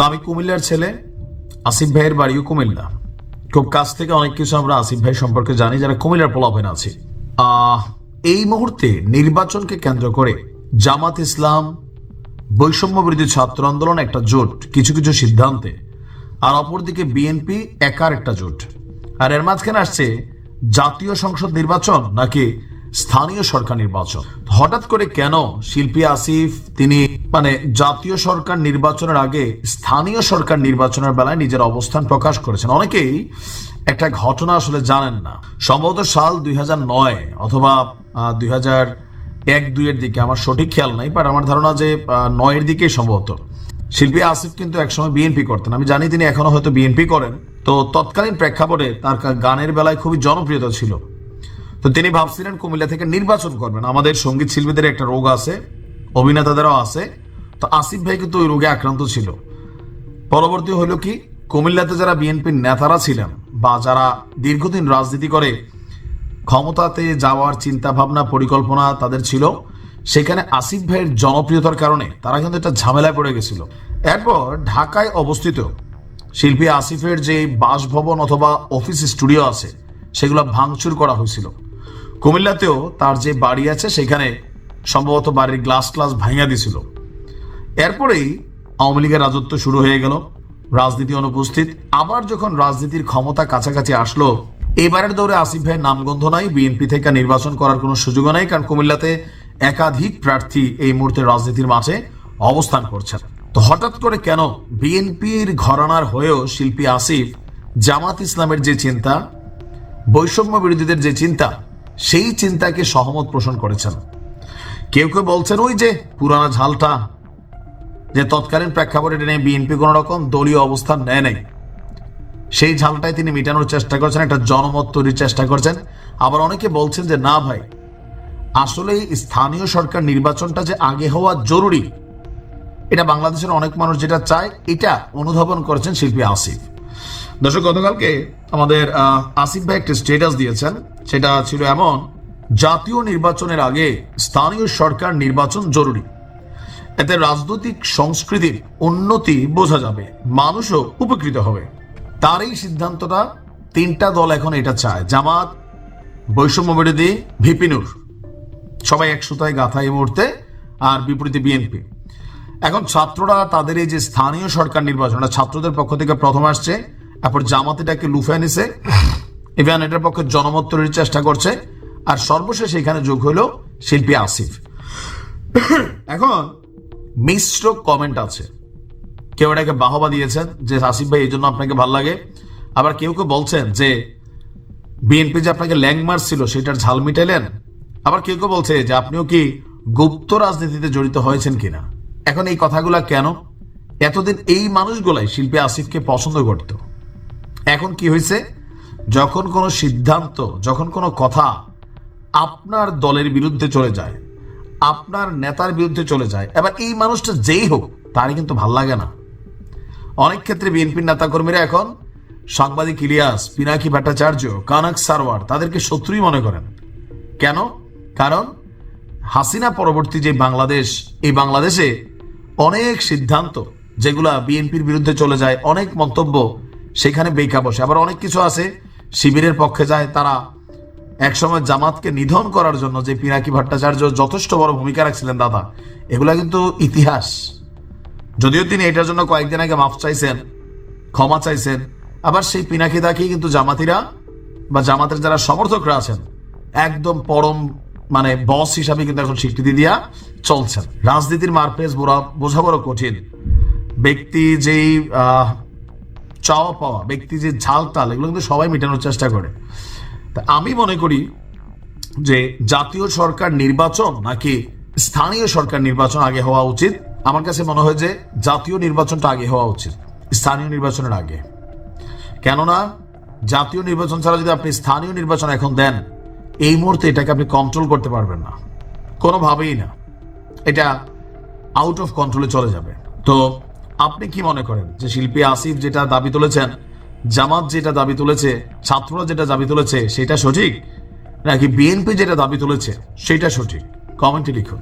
তো আমি কুমিল্লার ছেলে আসিফ ভাইয়ের বাড়িও কুমিল্লা। খুব কাছ থেকে অনেক কিছু আমরা আসিফ ভাই সম্পর্কে জানি যারা কুমিল্লার পোলাপেন আছি। আহ, এই মুহূর্তে নির্বাচনকে কেন্দ্র করে জামাত ইসলাম বৈষম্য বিরোধী ছাত্র আন্দোলন একটা জোট কিছু কিছু সিদ্ধান্তে আর অপরদিকে বিএনপি একার একটা জোট। আর এর মাঝখানে আসছে জাতীয় সংসদ নির্বাচন নাকি স্থানীয় সরকার নির্বাচন। হঠাৎ করে কেন শিল্পী আসিফ, তিনি মানে জাতীয় সরকার নির্বাচনের আগে স্থানীয় সরকার নির্বাচনের বেলায় নিজের অবস্থান প্রকাশ করেছেন? অনেকেই একটা ঘটনা আসলে জানেন না। সম্ভবত সাল দুই নয় অথবা দুই এক দুইয়ের দিকে, আমার সঠিক খেয়াল নাই বাট আমার ধারণা যে নয়ের দিকেই সম্ভবত। শিল্পী আসিফ কিন্তু একসময় বিএনপি করতেন। আমি জানি তিনি এখনও হয়তো বিএনপি করেন। তো তৎকালীন প্রেক্ষাপটে তার গানের বেলায় খুবই জনপ্রিয়তা ছিল। তো তিনি ভাবছিলেন কুমিল্লা থেকে নির্বাচন করবেন। আমাদের সংগীত শিল্পীদের একটা রোগ আছে, অভিনেতাদেরও আছে। তো আসিফ ভাই কিন্তু ওই রোগে আক্রান্ত ছিল। পরবর্তী হলো কি, কুমিল্লাতে যারা বিএনপির নেতারা ছিলেন বা যারা দীর্ঘদিন রাজনীতি করে, ক্ষমতাতে যাওয়ার চিন্তা ভাবনা পরিকল্পনা তাদের ছিল। সেখানে আসিফ ভাইয়ের জনপ্রিয়তার কারণে তারা কিন্তু একটা ঝামেলায় পড়ে গেছিল। এরপর ঢাকায় অবস্থিত শিল্পী আসিফের যে বাসভবন অথবা অফিস স্টুডিও আছে, সেগুলো ভাঙচুর করা হয়েছিল। কুমিল্লাতেও তার যে বাড়ি আছে, সেখানে সম্ভবত বাড়ির গ্লাস ক্লাস ভাঙা দিছিল এরপরেই আওয়ামী লীগের রাজত্ব শুরু হয়ে গেল। রাজনীতি অনুপস্থিত। আবার যখন রাজনীতির ক্ষমতা কাছাকাছি আসলো, এবারের দৌড়ে আসিফ ভাইয়ের নামগন্ধ নাই। বিএনপি থেকে নির্বাচন করার কোনো সুযোগ নাই, কারণ কুমিল্লাতে একাধিক প্রার্থী এই মুহূর্তে রাজনীতির মাঝে অবস্থান করছেন। তো হঠাৎ করে কেন বিএনপির ঘরানার হয়েও শিল্পী আসিফ, জামাত ইসলামের যে চিন্তা, বৈষম্য বিরোধীদের যে চিন্তা সেই চিন্তাকে সহমত পোষণ করেছেন। কেউ কেউ বলছেন, ওই যে পুরানা ঝালটা যে তৎকালীন প্রেক্ষাপটে এটা নিয়ে বিএনপি কোন রকম দলীয় অবস্থান নেয় নাই। সেই ঝালটাই তিনি মেটানোর চেষ্টা করছেন, একটা জনমত তৈরির চেষ্টা করছেন। আবার অনেকে বলছেন যে, না ভাই, আসলে স্থানীয় সরকার নির্বাচনটা যে আগে হওয়া জরুরি, এটা বাংলাদেশের অনেক মানুষ যেটা চায়, এটা অনুধাবন করেছেন শিল্পী আসিফ। দর্শক, গতকালকে আমাদের আসিফ ভাই একটা স্টেটাস দিয়েছেন। সেটা ছিল এমন, জাতীয় নির্বাচনের আগে স্থানীয় সরকার নির্বাচন জরুরি। এতে রাজনৈতিক সংস্কৃতির উন্নতি বোঝা যাবে, মানুষও উপকৃত হবে। তার এই সিদ্ধান্তটা তিনটা দল এখন এটা চায়, জামাত, বৈষম্য বিরোধী ভিপিনুর সবাই এক সুতায় গাথা এই মুহূর্তে, আর বিপরীতে বিএনপি। এখন ছাত্ররা তাদের এই যে স্থানীয় সরকার নির্বাচনটা ছাত্রদের পক্ষ থেকে প্রথম আসছে তারপর জামাত এটাকে লুফে নিছে। ইভেন এটার পক্ষে জনমত তৈরির চেষ্টা করছে। আর সর্বশেষ এখানে যোগ হলো শিল্পী আসিফ। এখন মিশ্র কমেন্ট আছে। কেউ এটাকে বাহবা দিয়েছেন যে, আসিফ ভাই এই জন্য আপনাকে ভালো লাগে। আবার কেউ কেউ বলছেন যে, বিএনপি যে আপনাকে ল্যাং মারছিল, সেটার ঝাল মিটাইলেন? আবার কেউ কেউ বলছে যে, আপনিও কি গুপ্ত রাজনীতিতে জড়িত হয়েছেন কিনা? এখন এই কথাগুলা কেন? এতদিন এই মানুষগুলাই শিল্পী আসিফকে পছন্দ করত। এখন কি হয়েছে? যখন কোনো সিদ্ধান্ত, যখন কোনো কথা আপনার দলের বিরুদ্ধে চলে যায়, আপনার নেতার বিরুদ্ধে চলে যায়, এবার এই মানুষটা যেই হোক, তারই কিন্তু ভালো লাগে না। অনেক ক্ষেত্রে বিএনপির নেতাকর্মীরা এখন সাংবাদিক ইলিয়াস, পিনাকি ভট্টাচার্য, কানক সারওয়ার তাদেরকে শত্রুই মনে করেন। কেন? কারণ হাসিনা পরবর্তী যে বাংলাদেশ, এই বাংলাদেশে অনেক সিদ্ধান্ত, যেগুলা বিএনপির বিরুদ্ধে চলে যায়, অনেক মন্তব্য সেখানে বেকা বসে। আবার অনেক কিছু আছে, শিবিরের পক্ষে যায় তারা। একসময় জামাতকে নিধন করার জন্য যে পিনাকি ভট্টাচার্য যথেষ্ট বড় ভূমিকা রাখছিলেন দাদা, এগুলা কিন্তু ইতিহাস। যদিও তিনি এটার জন্য কয়েকদিন আগে মাফ চাইছেন, ক্ষমা চাইছেন, আবার সেই পিনাকি দাকেই কিন্তু জামাতিরা বা জামাতের যারা সমর্থকরা আছেন, একদম পরম মানে বস হিসাবে কিন্তু এখন স্বীকৃতি দিয়া চলছেন। রাজনীতির মারপেজ বোঝা বড় কঠিন। ব্যক্তি যেই চাওয়া পাওয়া, ব্যক্তি যে ঝাল তাল, এগুলো কিন্তু সবাই মেটানোর চেষ্টা করে। তা আমি মনে করি যে জাতীয় সরকার নির্বাচন নাকি স্থানীয় সরকার নির্বাচন আগে হওয়া উচিত? আমার কাছে মনে হয় যে জাতীয় নির্বাচনটা আগে হওয়া উচিত, স্থানীয় নির্বাচনের আগে। কেননা জাতীয় নির্বাচন ছাড়া যদি আপনি স্থানীয় নির্বাচন এখন দেন, এই মুহূর্তে এটাকে আপনি কন্ট্রোল করতে পারবেন না। কোনোভাবেই না। এটা আউট অফ কন্ট্রোলে চলে যাবে। তো আপনি কি মনে করেন যে শিল্পী আসিফ যেটা দাবি তুলেছেন, জামাত যেটা দাবি তুলেছে, ছাত্ররা যেটা দাবি তুলেছে, সেটা সঠিক? নাকি বিএনপি যেটা দাবি তুলেছে, সেটা সঠিক? কমেন্টে লিখুন।